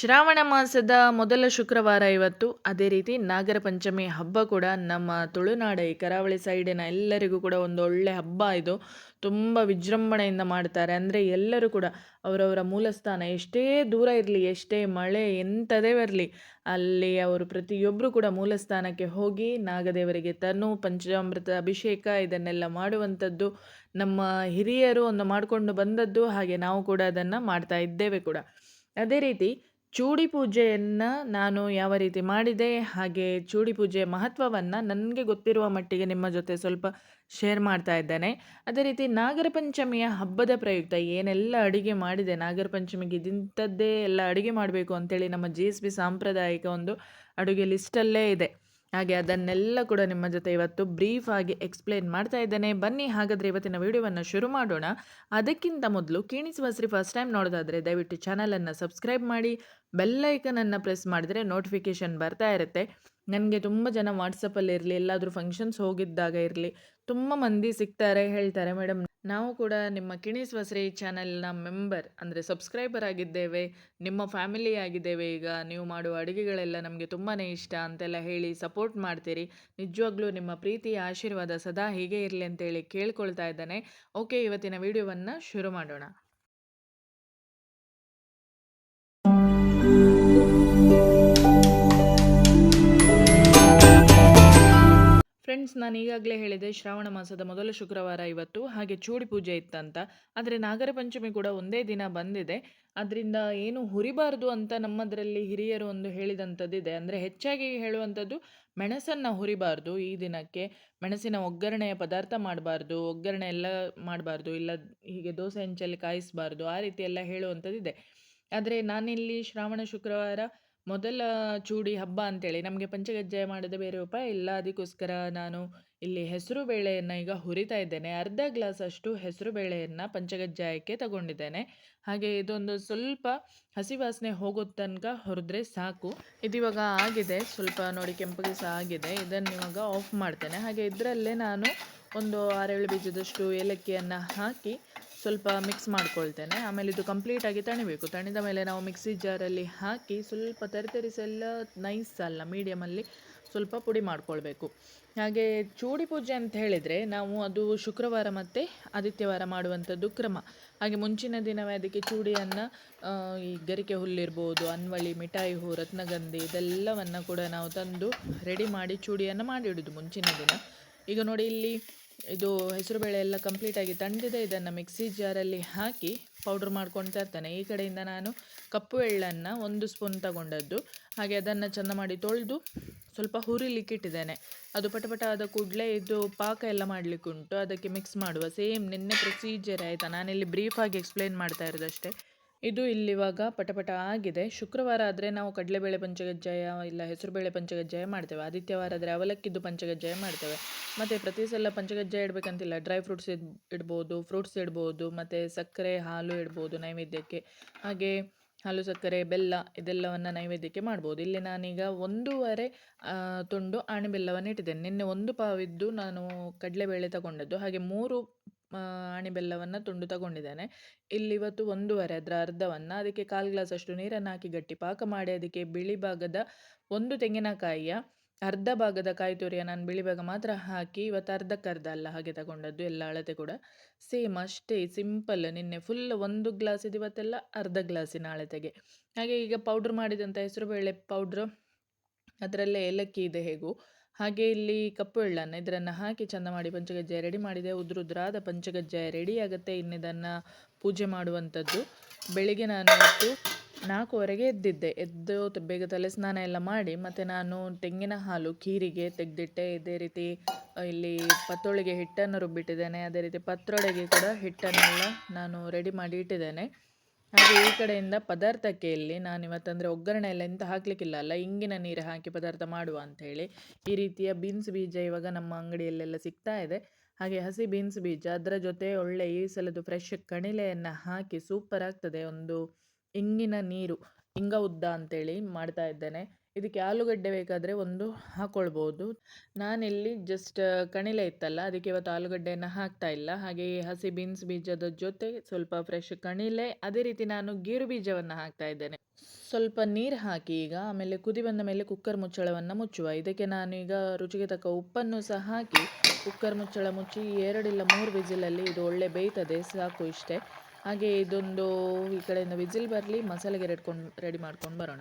ಶ್ರಾವಣ ಮಾಸದ ಮೊದಲ ಶುಕ್ರವಾರ ಇವತ್ತು, ಅದೇ ರೀತಿ ನಾಗರ ಪಂಚಮಿ ಹಬ್ಬ ಕೂಡ ನಮ್ಮ ತುಳುನಾಡ ಈ ಕರಾವಳಿ ಸೈಡಿನ ಎಲ್ಲರಿಗೂ ಕೂಡ ಒಂದು ಒಳ್ಳೆ ಹಬ್ಬ ಇದು. ತುಂಬ ವಿಜೃಂಭಣೆಯಿಂದ ಮಾಡ್ತಾರೆ. ಅಂದರೆ ಎಲ್ಲರೂ ಕೂಡ ಅವರವರ ಮೂಲಸ್ಥಾನ ಎಷ್ಟೇ ದೂರ ಇರಲಿ, ಎಷ್ಟೇ ಮಳೆ ಎಂಥದೇ ಬರಲಿ, ಅಲ್ಲಿ ಅವರು ಪ್ರತಿಯೊಬ್ಬರು ಕೂಡ ಮೂಲಸ್ಥಾನಕ್ಕೆ ಹೋಗಿ ನಾಗದೇವರಿಗೆ ತನು ಪಂಚಾಮೃತ ಅಭಿಷೇಕ ಇದನ್ನೆಲ್ಲ ಮಾಡುವಂಥದ್ದು, ನಮ್ಮ ಹಿರಿಯರು ಒಂದು ಮಾಡಿಕೊಂಡು ಬಂದದ್ದು ಹಾಗೆ ನಾವು ಕೂಡ ಅದನ್ನು ಮಾಡ್ತಾ ಇದ್ದೇವೆ ಕೂಡ. ಅದೇ ರೀತಿ ಚೂಡಿ ಪೂಜೆಯನ್ನು ನಾನು ಯಾವ ರೀತಿ ಮಾಡಿದೆ, ಹಾಗೆ ಚೂಡಿ ಪೂಜೆಯ ಮಹತ್ವವನ್ನು ನನಗೆ ಗೊತ್ತಿರುವ ಮಟ್ಟಿಗೆ ನಿಮ್ಮ ಜೊತೆ ಸ್ವಲ್ಪ ಶೇರ್ ಮಾಡ್ತಾ ಇದ್ದೇನೆ. ಅದೇ ರೀತಿ ನಾಗರ ಪಂಚಮಿಯ ಹಬ್ಬದ ಪ್ರಯುಕ್ತ ಏನೆಲ್ಲ ಅಡುಗೆ ಮಾಡಿದೆ, ನಾಗರ ಪಂಚಮಿಗೆ ಇದಿಂಥದ್ದೇ ಎಲ್ಲ ಅಡುಗೆ ಮಾಡಬೇಕು ಅಂತೇಳಿ ನಮ್ಮ ಜಿ ಎಸ್ ಬಿ ಸಾಂಪ್ರದಾಯಿಕ ಒಂದು ಅಡುಗೆ ಲಿಸ್ಟಲ್ಲೇ ಇದೆ. ಹಾಗೆ ಅದನ್ನೆಲ್ಲ ಕೂಡ ನಿಮ್ಮ ಜೊತೆ ಇವತ್ತು ಬ್ರೀಫ್ ಆಗಿ ಎಕ್ಸ್ಪ್ಲೇನ್ ಮಾಡ್ತಾ ಇದ್ದೇನೆ. ಬನ್ನಿ, ಹಾಗಾದರೆ ಇವತ್ತಿನ ವಿಡಿಯೋವನ್ನು ಶುರು ಮಾಡೋಣ. ಅದಕ್ಕಿಂತ ಮೊದಲು ಕೀಣಿಸುವ ಶ್ರೀ ಫಸ್ಟ್ ಟೈಮ್ ನೋಡೋದಾದರೆ ದಯವಿಟ್ಟು ಚಾನಲನ್ನು ಸಬ್ಸ್ಕ್ರೈಬ್ ಮಾಡಿ ಬೆಲ್ಲೈಕನನ್ನು ಪ್ರೆಸ್ ಮಾಡಿದರೆ ನೋಟಿಫಿಕೇಶನ್ ಬರ್ತಾ ಇರುತ್ತೆ. ನನಗೆ ತುಂಬ ಜನ ವಾಟ್ಸಪ್ಪಲ್ಲಿ ಇರಲಿ ಎಲ್ಲಾದರೂ ಫಂಕ್ಷನ್ಸ್ ಹೋಗಿದ್ದಾಗ ಇರಲಿ, ತುಂಬ ಮಂದಿ ಸಿಗ್ತಾರೆ, ಹೇಳ್ತಾರೆ, ಮೇಡಮ್ ನಾವು ಕೂಡ ನಿಮ್ಮ ಕಿಣಿಸುವ ಸ್ವಶ್ರೀ ಚಾನೆಲ್ನ ಮೆಂಬರ್ ಅಂದರೆ ಸಬ್ಸ್ಕ್ರೈಬರ್ ಆಗಿದ್ದೇವೆ, ನಿಮ್ಮ ಫ್ಯಾಮಿಲಿ ಆಗಿದ್ದೇವೆ, ಈಗ ನೀವು ಮಾಡುವ ಅಡುಗೆಗಳೆಲ್ಲ ನಮಗೆ ತುಂಬಾ ಇಷ್ಟ ಅಂತೆಲ್ಲ ಹೇಳಿ ಸಪೋರ್ಟ್ ಮಾಡ್ತೀರಿ. ನಿಜವಾಗ್ಲೂ ನಿಮ್ಮ ಪ್ರೀತಿಯ ಆಶೀರ್ವಾದ ಸದಾ ಹೀಗೆ ಇರಲಿ ಅಂತೇಳಿ ಕೇಳ್ಕೊಳ್ತಾ ಇದ್ದಾನೆ. ಓಕೆ, ಇವತ್ತಿನ ವಿಡಿಯೋವನ್ನು ಶುರು ಮಾಡೋಣ. ಫ್ರೆಂಡ್ಸ್ ನಾನು ಈಗಾಗಲೇ ಹೇಳಿದೆ, ಶ್ರಾವಣ ಮಾಸದ ಮೊದಲ ಶುಕ್ರವಾರ ಇವತ್ತು, ಹಾಗೆ ಚೂಡಿ ಪೂಜೆ ಇತ್ತಂತ. ಆದರೆ ನಾಗರ ಪಂಚಮಿ ಕೂಡ ಒಂದೇ ದಿನ ಬಂದಿದೆ. ಅದರಿಂದ ಏನು ಹುರಿಬಾರ್ದು ಅಂತ ನಮ್ಮದರಲ್ಲಿ ಹಿರಿಯರು ಒಂದು ಹೇಳಿದಂಥದ್ದಿದೆ ಅಂದರೆ ಹೆಚ್ಚಾಗಿ ಹೇಳುವಂಥದ್ದು, ಮೆಣಸನ್ನು ಹುರಿಬಾರ್ದು ಈ ದಿನಕ್ಕೆ. ಮೆಣಸಿನ ಒಗ್ಗರಣೆಯ ಪದಾರ್ಥ ಮಾಡಬಾರ್ದು, ಒಗ್ಗರಣೆ ಎಲ್ಲ ಮಾಡಬಾರ್ದು, ಇಲ್ಲ ಹೀಗೆ ದೋಸೆ ಹೆಂಚಲ್ಲಿ ಕಾಯಿಸಬಾರ್ದು, ಆ ರೀತಿ ಎಲ್ಲ ಹೇಳುವಂಥದ್ದಿದೆ. ಆದರೆ ನಾನಿಲ್ಲಿ ಶ್ರಾವಣ ಶುಕ್ರವಾರ ಮೊದಲ ಚೂಡಿ ಹಬ್ಬ ಅಂತೇಳಿ ನಮಗೆ ಪಂಚಗಜ್ಜಾಯ ಮಾಡಿದ ಬೇರೆ ಉಪಾಯ ಇಲ್ಲ ಅದಕ್ಕೋಸ್ಕರ ನಾನು ಇಲ್ಲಿ ಹೆಸರು ಬೇಳೆಯನ್ನು ಈಗ ಹುರಿತಾ ಇದ್ದೇನೆ. ಅರ್ಧ ಗ್ಲಾಸ್ ಅಷ್ಟು ಹೆಸರು ಬೇಳೆಯನ್ನು ಪಂಚಗಜ್ಜಾಯಕ್ಕೆ ತಗೊಂಡಿದ್ದೇನೆ. ಹಾಗೆ ಇದೊಂದು ಸ್ವಲ್ಪ ಹಸಿ ವಾಸನೆ ಹೋಗೋ ತನಕ ಹುರಿದ್ರೆ ಸಾಕು. ಇದಿವಾಗ ಆಗಿದೆ, ಸ್ವಲ್ಪ ನೋಡಿ ಕೆಂಪಗೆ ಸಹ ಆಗಿದೆ. ಇದನ್ನು ಇವಾಗ ಆಫ್ ಮಾಡ್ತೇನೆ. ಹಾಗೆ ಇದರಲ್ಲೇ ನಾನು ಒಂದು ಆರೇಳು ಬೀಜದಷ್ಟು ಏಲಕ್ಕಿಯನ್ನು ಹಾಕಿ ಸ್ವಲ್ಪ ಮಿಕ್ಸ್ ಮಾಡ್ಕೊಳ್ತೇನೆ. ಆಮೇಲೆ ಇದು ಕಂಪ್ಲೀಟಾಗಿ ತಣಿಬೇಕು. ತಣಿದ ಮೇಲೆ ನಾವು ಮಿಕ್ಸಿ ಜಾರಲ್ಲಿ ಹಾಕಿ ಸ್ವಲ್ಪ ತರಿತರಿಸೆಲ್ಲ ನೈಸ್ ಅಲ್ಲ ಮೀಡಿಯಮಲ್ಲಿ ಸ್ವಲ್ಪ ಪುಡಿ ಮಾಡ್ಕೊಳ್ಬೇಕು. ಹಾಗೆ ಚೂಡಿ ಪೂಜೆ ಅಂತ ಹೇಳಿದರೆ ನಾವು ಅದು ಶುಕ್ರವಾರ ಮತ್ತು ಆದಿತ್ಯವಾರ ಮಾಡುವಂಥದ್ದು ಕ್ರಮ. ಹಾಗೆ ಮುಂಚಿನ ದಿನವೇ ಅದಕ್ಕೆ ಚೂಡಿಯನ್ನು ಈ ಗರಿಕೆ ಹುಲ್ಲಿರ್ಬೋದು, ಅನ್ವಳಿ, ಮಿಠಾಯಿ ಹೂ, ರತ್ನಗಂಧಿ ಇದೆಲ್ಲವನ್ನು ಕೂಡ ನಾವು ತಂದು ರೆಡಿ ಮಾಡಿ ಚೂಡಿಯನ್ನು ಮಾಡಿಡೋದು ಮುಂಚಿನ ದಿನ. ಈಗ ನೋಡಿ ಇಲ್ಲಿ ಇದು ಹೆಸರುಬೇಳೆ ಎಲ್ಲ ಕಂಪ್ಲೀಟಾಗಿ ತಂದಿದೆ. ಇದನ್ನು ಮಿಕ್ಸಿ ಜಾರಲ್ಲಿ ಹಾಕಿ ಪೌಡ್ರ್ ಮಾಡ್ಕೊಳ್ತಾ ಇರ್ತೇನೆ. ಈ ಕಡೆಯಿಂದ ನಾನು ಕಪ್ಪು ಎಳ್ಳನ್ನು ಒಂದು ಸ್ಪೂನ್ ತಗೊಂಡದ್ದು. ಹಾಗೆ ಅದನ್ನು ಚೆಂದ ಮಾಡಿ ತೊಳೆದು ಸ್ವಲ್ಪ ಹುರಿಲಿಕ್ಕೆ ಇಟ್ಟಿದ್ದೇನೆ. ಅದು ಪಟಪಟ ಆದ ಕೂಡಲೇ ಇದು ಪಾಕ ಎಲ್ಲ ಮಾಡಲಿಕ್ಕೆ ಉಂಟು. ಅದಕ್ಕೆ ಮಿಕ್ಸ್ ಮಾಡುವ. ಸೇಮ್ ನಿನ್ನೆ ಪ್ರೊಸೀಜರ್ ಆಯಿತಾ. ನಾನಿಲ್ಲಿ ಬ್ರೀಫಾಗಿ ಎಕ್ಸ್ಪ್ಲೇನ್ ಮಾಡ್ತಾ ಇರೋದಷ್ಟೇ. ಇದು ಇಲ್ಲಿವಾಗ ಪಟಪಟ ಆಗಿದೆ. ಶುಕ್ರವಾರ ಆದರೆ ನಾವು ಕಡಲೆಬೇಳೆ ಪಂಚಗಜ್ಜಾಯ ಇಲ್ಲ ಹೆಸರುಬೇಳೆ ಪಂಚಗಜ್ಜಾಯ ಮಾಡ್ತೇವೆ. ಆದಿತ್ಯವಾರ ಆದರೆ ಅವಲಕ್ಕಿದ್ದು ಪಂಚಗಜ್ಜಾಯ ಮಾಡ್ತೇವೆ. ಮತ್ತು ಪ್ರತಿ ಸಲ ಪಂಚಗಜ್ಜಾಯ ಇಡಬೇಕಂತಿಲ್ಲ. ಡ್ರೈ ಫ್ರೂಟ್ಸ್ ಇಡ್ ಇಡ್ಬೋದು, ಫ್ರೂಟ್ಸ್ ಇಡ್ಬೋದು, ಮತ್ತು ಸಕ್ಕರೆ, ಹಾಲು ಇಡ್ಬೋದು ನೈವೇದ್ಯಕ್ಕೆ. ಹಾಗೆ ಹಾಲು, ಸಕ್ಕರೆ, ಬೆಲ್ಲ ಇದೆಲ್ಲವನ್ನು ನೈವೇದ್ಯಕ್ಕೆ ಮಾಡ್ಬೋದು. ಇಲ್ಲಿ ನಾನೀಗ ಒಂದೂವರೆ ತುಂಡು ಆಣೆ ಬೆಲ್ಲವನ್ನು ಇಟ್ಟಿದ್ದೇನೆ ನಿನ್ನೆ ಒಂದು ಪಾವಿದ್ದು ನಾನು ಕಡಲೆಬೇಳೆ ತಗೊಂಡದ್ದು. ಹಾಗೆ ಮೂರು ಆಣಿ ಬೆಲ್ಲವನ್ನು ತುಂಡು ತಗೊಂಡಿದ್ದೇನೆ. ಇಲ್ಲಿ ಇವತ್ತು ಒಂದೂವರೆ ಅದರ ಅರ್ಧವನ್ನು ಅದಕ್ಕೆ ಕಾಲು ಗ್ಲಾಸ್ ಅಷ್ಟು ನೀರನ್ನು ಹಾಕಿ ಗಟ್ಟಿ ಪಾಕ ಮಾಡಿ ಅದಕ್ಕೆ ಬಿಳಿ ಭಾಗದ ಒಂದು ತೆಂಗಿನಕಾಯಿಯ ಅರ್ಧ ಭಾಗದ ಕಾಯಿ ತುರಿಯ ನಾನು ಬಿಳಿ ಭಾಗ ಮಾತ್ರ ಹಾಕಿ ಇವತ್ತು ಅರ್ಧಕ್ಕರ್ಧ ಅಲ್ಲ ಹಾಗೆ ತಗೊಂಡದ್ದು, ಎಲ್ಲ ಅಳತೆ ಕೂಡ. ಸೇಮ್ ಅಷ್ಟೇ ಸಿಂಪಲ್ ನಿನ್ನೆ ಫುಲ್ ಒಂದು ಗ್ಲಾಸ್ ಇದು ಇವತ್ತೆಲ್ಲ ಅರ್ಧ ಗ್ಲಾಸಿನ ಅಳತೆಗೆ. ಹಾಗೆ ಈಗ ಪೌಡ್ರ್ ಮಾಡಿದಂಥ ಹೆಸರುಬೇಳೆ ಪೌಡ್ರ್ ಅದರಲ್ಲೇ ಏಲಕ್ಕಿ ಇದೆ ಹೇಗೂ. ಹಾಗೆ ಇಲ್ಲಿ ಕಪ್ಪು ಎಳ್ಳನ್ನು ಇದನ್ನು ಹಾಕಿ ಚಂದ ಮಾಡಿ ಪಂಚಗಜ್ಜಾಯ ರೆಡಿ ಮಾಡಿದೆ. ಉದ್ರುದ್ರಾದ ಪಂಚಗಜ್ಜಾಯ ರೆಡಿ ಆಗುತ್ತೆ. ಇನ್ನಿದನ್ನು ಪೂಜೆ ಮಾಡುವಂಥದ್ದು. ಬೆಳಿಗ್ಗೆ ನಾನು ಇವತ್ತು ನಾಲ್ಕುವರೆಗೆ ಎದ್ದಿದ್ದೆ. ಎದ್ದು ಬೇಗ ತಲೆ ಸ್ನಾನ ಎಲ್ಲ ಮಾಡಿ, ಮತ್ತು ನಾನು ತೆಂಗಿನ ಹಾಲು ಕೀರಿಗೆ ತೆಗೆದಿಟ್ಟೆ. ಇದೇ ರೀತಿ ಇಲ್ಲಿ ಪತ್ತೋಳಿಗೆ ಹಿಟ್ಟನ್ನು ರುಬ್ಬಿಟ್ಟಿದ್ದೇನೆ. ಅದೇ ರೀತಿ ಪತ್ರೊಡೆಗೆ ಕೂಡ ಹಿಟ್ಟನ್ನೆಲ್ಲ ನಾನು ರೆಡಿ ಮಾಡಿ ಇಟ್ಟಿದ್ದೇನೆ. ಹಾಗೆ ಈ ಕಡೆಯಿಂದ ಪದಾರ್ಥಕ್ಕೆ ಇಲ್ಲಿ ನಾನು ಇವತ್ತಂದರೆ ಒಗ್ಗರಣೆ ಎಲ್ಲ ಎಂತ ಹಾಕಲಿಕ್ಕಿಲ್ಲ ಅಲ್ಲ, ಇಂಗಿನ ನೀರು ಹಾಕಿ ಪದಾರ್ಥ ಮಾಡುವ ಅಂಥೇಳಿ. ಈ ರೀತಿಯ ಬೀನ್ಸ್ ಬೀಜ ಇವಾಗ ನಮ್ಮ ಅಂಗಡಿಯಲ್ಲೆಲ್ಲ ಸಿಗ್ತಾ ಇದೆ. ಹಾಗೆ ಹಸಿ ಬೀನ್ಸ್ ಬೀಜ, ಅದರ ಜೊತೆ ಒಳ್ಳೆ ಈ ಸಲದ್ದು ಫ್ರೆಶ್ ಕಣಿಲೆಯನ್ನು ಹಾಕಿ ಸೂಪರ್ ಆಗ್ತದೆ ಒಂದು ಇಂಗಿನ ನೀರು ಇಂಗ ಉದ್ದ ಅಂತೇಳಿ ಮಾಡ್ತಾ ಇದ್ದೇನೆ. ಇದಕ್ಕೆ ಆಲೂಗಡ್ಡೆ ಬೇಕಾದರೆ ಒಂದು ಹಾಕ್ಕೊಳ್ಬೋದು ನಾನಿಲ್ಲಿ ಜಸ್ಟ್ ಕಣಿಲೆ ಇತ್ತಲ್ಲ, ಅದಕ್ಕೆ ಇವತ್ತು ಆಲೂಗಡ್ಡೆಯನ್ನು ಹಾಕ್ತಾ ಇಲ್ಲ. ಹಾಗೆ ಹಸಿ ಬೀನ್ಸ್ ಬೀಜದ ಜೊತೆ ಸ್ವಲ್ಪ ಫ್ರೆಶ್ ಕಣಿಲೆ ಅದೇ ರೀತಿ ನಾನು ಗೇರು ಬೀಜವನ್ನು ಹಾಕ್ತಾ ಇದ್ದೇನೆ. ಸ್ವಲ್ಪ ನೀರು ಹಾಕಿ ಈಗ, ಆಮೇಲೆ ಕುದಿ ಬಂದ ಮೇಲೆ ಕುಕ್ಕರ್ ಮುಚ್ಚಳವನ್ನು ಮುಚ್ಚುವ. ಇದಕ್ಕೆ ನಾನು ಈಗ ರುಚಿಗೆ ತಕ್ಕ ಉಪ್ಪನ್ನು ಸಹ ಹಾಕಿ ಕುಕ್ಕರ್ ಮುಚ್ಚಳ ಮುಚ್ಚಿ ಎರಡಿಲ್ಲ ಮೂರು ವಿಸಿಲಲ್ಲಿ ಇದು ಒಳ್ಳೆ ಬೇಯ್ತದೆ, ಸಾಕು ಇಷ್ಟೇ. ಹಾಗೆ ಇದೊಂದು ಈ ಕಡೆಯಿಂದ ವಿಸಿಲ್ ಬರಲಿ ಮಸಾಲೆಗೆ ರೆಡ್ಕೊಂಡು ರೆಡಿ ಮಾಡ್ಕೊಂಡು ಬರೋಣ.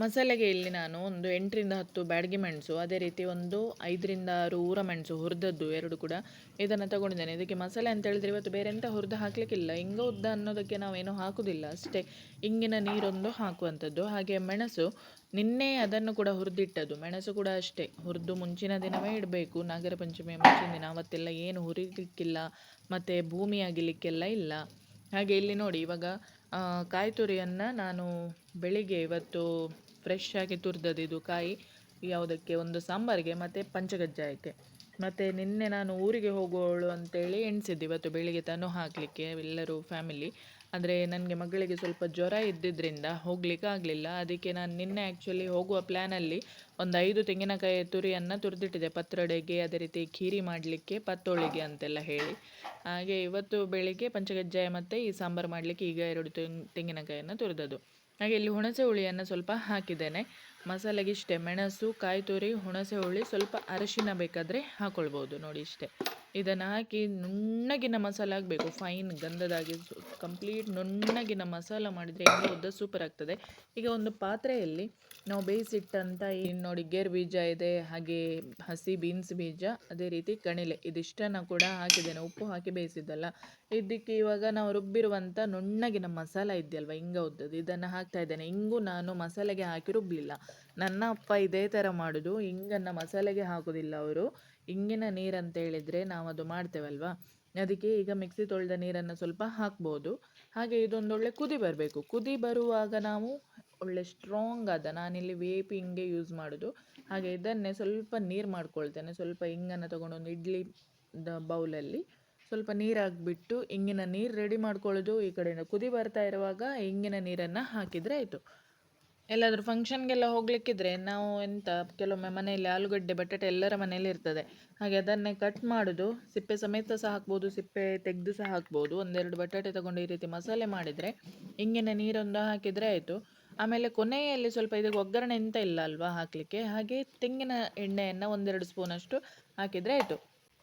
ಮಸಾಲೆಗೆ ಇಲ್ಲಿ ನಾನು ಒಂದು ಎಂಟರಿಂದ ಹತ್ತು ಬ್ಯಾಡಗಿ ಮೆಣಸು, ಅದೇ ರೀತಿ ಒಂದು ಐದರಿಂದ ಆರು ಊರ ಮೆಣಸು ಹುರಿದದ್ದು ಎರಡು ಕೂಡ ಇದನ್ನು ತಗೊಂಡಿದ್ದೇನೆ. ಇದಕ್ಕೆ ಮಸಾಲೆ ಅಂತ ಹೇಳಿದ್ರೆ ಇವತ್ತು ಬೇರೆ ಎಂಥ ಹುರಿದು ಹಾಕಲಿಕ್ಕಿಲ್ಲ. ಹಿಂಗ ಉದ್ದ ಅನ್ನೋದಕ್ಕೆ ನಾವೇನು ಹಾಕುವುದಿಲ್ಲ ಅಷ್ಟೇ. ಇಂಗಿನ ನೀರೊಂದು ಹಾಕುವಂಥದ್ದು. ಹಾಗೆ ಮೆಣಸು, ನಿನ್ನೆ ಅದನ್ನು ಕೂಡ ಹುರಿದಿಟ್ಟದ್ದು. ಮೆಣಸು ಕೂಡ ಅಷ್ಟೇ. ಹುರಿದು ಮುಂಚಿನ ದಿನವೇ ಇಡಬೇಕು. ನಾಗರ ಪಂಚಮಿಯ ಮುಂಚಿನ ದಿನ ಅವತ್ತೆಲ್ಲ ಏನು ಹುರಿಲಿಕ್ಕಿಲ್ಲ, ಮತ್ತು ಭೂಮಿ ಆಗಿಲಿಕ್ಕೆಲ್ಲ ಇಲ್ಲ. ಹಾಗೆ ಇಲ್ಲಿ ನೋಡಿ, ಇವಾಗ ಕಾಯಿ ತುರಿಯನ್ನು ನಾನು ಬೆಳಿಗ್ಗೆ ಇವತ್ತು ಫ್ರೆಶ್ ಆಗಿ ತುರಿದದ್ದು ಇದು ಕಾಯಿ ಯಾವುದಕ್ಕೆ? ಒಂದು ಸಾಂಬಾರಿಗೆ, ಮತ್ತು ಪಂಚಗಜ್ಜಾಯಕ್ಕೆ. ಮತ್ತು ನಿನ್ನೆ ನಾನು ಊರಿಗೆ ಹೋಗೋಳು ಅಂತೇಳಿ ಎಣಿಸಿದ್ದೆ. ಇವತ್ತು ಬೆಳಿಗ್ಗೆ ತಾನು ಹಾಕಲಿಕ್ಕೆ, ಎಲ್ಲರೂ ಫ್ಯಾಮಿಲಿ ಅಂದರೆ ನನಗೆ ಮಗಳಿಗೆ ಸ್ವಲ್ಪ ಜ್ವರ ಇದ್ದಿದ್ದರಿಂದ ಹೋಗ್ಲಿಕ್ಕೆ ಆಗಲಿಲ್ಲ. ಅದಕ್ಕೆ ನಾನು ನಿನ್ನೆ ಆ್ಯಕ್ಚುಲಿ ಹೋಗುವ ಪ್ಲ್ಯಾನಲ್ಲಿ ಒಂದು ಐದು ತೆಂಗಿನಕಾಯಿ ತುರಿಯನ್ನು ತುರಿದಿಟ್ಟಿದೆ ಪತ್ರೊಡೆಗೆ, ಅದೇ ರೀತಿ ಖೀರಿ ಮಾಡಲಿಕ್ಕೆ, ಪತ್ತೋಳಿಗೆ ಅಂತೆಲ್ಲ ಹೇಳಿ. ಹಾಗೆ ಇವತ್ತು ಬೆಳಿಗ್ಗೆ ಪಂಚಗಜ್ಜಾಯ ಮತ್ತು ಈ ಸಾಂಬಾರು ಮಾಡಲಿಕ್ಕೆ ಈಗ ಎರಡು ತೆಂಗಿನಕಾಯಿಯನ್ನು ತುರಿದದ್ದು. ಹಾಗೆ ಇಲ್ಲಿ ಹುಣಸೆ ಹುಳಿಯನ್ನು ಸ್ವಲ್ಪ ಹಾಕಿದ್ದೇನೆ. ಮಸಾಲೆಗೆ ಇಷ್ಟೇ ಮೆಣಸು ಕಾಯಿ ತುರಿ ಹುಣಸೆ ಹುಳಿ ಸ್ವಲ್ಪ ಅರಿಶಿನ ಬೇಕಾದರೆ ಹಾಕ್ಕೊಳ್ಬೋದು ನೋಡಿ ಇಷ್ಟೇ. ಇದನ್ನು ಹಾಕಿ ನುಣ್ಣಗಿನ ಮಸಾಲ ಹಾಕಬೇಕು. ಫೈನ್ ಗಂಧದಾಗಿ ಕಂಪ್ಲೀಟ್ ನುಣ್ಣಗಿನ ಮಸಾಲ ಮಾಡಿದರೆ ಎಣ್ಣೆ ಉದ್ದ ಸೂಪರ್ ಆಗ್ತದೆ. ಈಗ ಒಂದು ಪಾತ್ರೆಯಲ್ಲಿ ನಾವು ಬೇಯಿಸಿಟ್ಟಂಥ ಈ ನೋಡಿ ಗೇರು ಬೀಜ ಇದೆ, ಹಾಗೆ ಹಸಿ ಬೀನ್ಸ್ ಬೀಜ, ಅದೇ ರೀತಿ ಕಣಿಲೆ ಇದಿಷ್ಟನ್ನು ಕೂಡ ಹಾಕಿದ್ದೇನೆ. ಉಪ್ಪು ಹಾಕಿ ಬೇಯಿಸಿದ್ದಲ್ಲ. ಇದಕ್ಕೆ ಇವಾಗ ನಾವು ರುಬ್ಬಿರುವಂಥ ನುಣ್ಣಗಿನ ಮಸಾಲ ಇದೆಯಲ್ವ ಹಿಂಗ ಉದ್ದದ್ದು? ಇದನ್ನು ಹಾಕ್ತಾ ಇದ್ದೇನೆ. ಹಿಂಗು ನಾನು ಮಸಾಲೆಗೆ ಹಾಕಿ ರುಬ್ಬಲಿಲ್ಲ ನನ್ನ ಅಪ್ಪ ಇದೇ ಥರ ಮಾಡೋದು. ಹಿಂಗನ್ನು ಮಸಾಲೆಗೆ ಹಾಕೋದಿಲ್ಲ ಅವರು. ಇಂಗಿನ ನೀರು ಅಂತ ಹೇಳಿದರೆ ನಾವು ಅದು ಮಾಡ್ತೇವಲ್ವ? ಅದಕ್ಕೆ ಈಗ ಮಿಕ್ಸಿ ತೊಳೆದ ನೀರನ್ನು ಸ್ವಲ್ಪ ಹಾಕ್ಬೋದು. ಹಾಗೆ ಇದೊಂದು ಒಳ್ಳೆ ಕುದಿ ಬರಬೇಕು. ಕುದಿ ಬರುವಾಗ ನಾವು ಒಳ್ಳೆ ಸ್ಟ್ರಾಂಗ್ ಆದ, ನಾನಿಲ್ಲಿ ವೇಪಿ ಹಿಂಗೆ ಯೂಸ್ ಮಾಡೋದು. ಹಾಗೆ ಇದನ್ನೇ ಸ್ವಲ್ಪ ನೀರು ಮಾಡ್ಕೊಳ್ತೇನೆ. ಸ್ವಲ್ಪ ಇಂಗನ್ನು ತೊಗೊಂಡು ಒಂದು ಇಡ್ಲಿ ದ ಬೌಲಲ್ಲಿ ಸ್ವಲ್ಪ ನೀರು ಹಾಕ್ಬಿಟ್ಟು ಇಂಗಿನ ನೀರು ರೆಡಿ ಮಾಡ್ಕೊಳ್ಳೋದು ಈ ಕಡೆಯಿಂದ. ಕುದಿ ಬರ್ತಾ ಇರುವಾಗ ಇಂಗಿನ ನೀರನ್ನು ಹಾಕಿದರೆ ಆಯಿತು. ಎಲ್ಲಾದರೂ ಫಂಕ್ಷನ್ಗೆಲ್ಲ ಹೋಗಲಿಕ್ಕಿದ್ರೆ ನಾವು ಎಂತ, ಕೆಲವೊಮ್ಮೆ ಮನೆಯಲ್ಲಿ ಆಲೂಗಡ್ಡೆ, ಬಟಾಟೆ ಎಲ್ಲರ ಮನೆಯಲ್ಲಿ ಇರ್ತದೆ. ಹಾಗೆ ಅದನ್ನೇ ಕಟ್ ಮಾಡೋದು, ಸಿಪ್ಪೆ ಸಮೇತ ಸಹ ಹಾಕ್ಬೋದು, ಸಿಪ್ಪೆ ತೆಗೆದು ಸಹ ಹಾಕ್ಬೋದು. ಒಂದೆರಡು ಬಟಾಟೆ ತಗೊಂಡು ಈ ರೀತಿ ಮಸಾಲೆ ಮಾಡಿದರೆ ಹಿಂಗಿನ ನೀರೊಂದು ಹಾಕಿದರೆ ಆಯಿತು. ಆಮೇಲೆ ಕೊನೆಯಲ್ಲಿ ಸ್ವಲ್ಪ ಇದಕ್ಕೆ ಒಗ್ಗರಣೆ ಎಂತ ಇಲ್ಲ ಅಲ್ವಾ ಹಾಕಲಿಕ್ಕೆ, ಹಾಗೆ ತೆಂಗಿನ ಎಣ್ಣೆಯನ್ನು ಒಂದೆರಡು ಸ್ಪೂನಷ್ಟು ಹಾಕಿದರೆ ಆಯಿತು.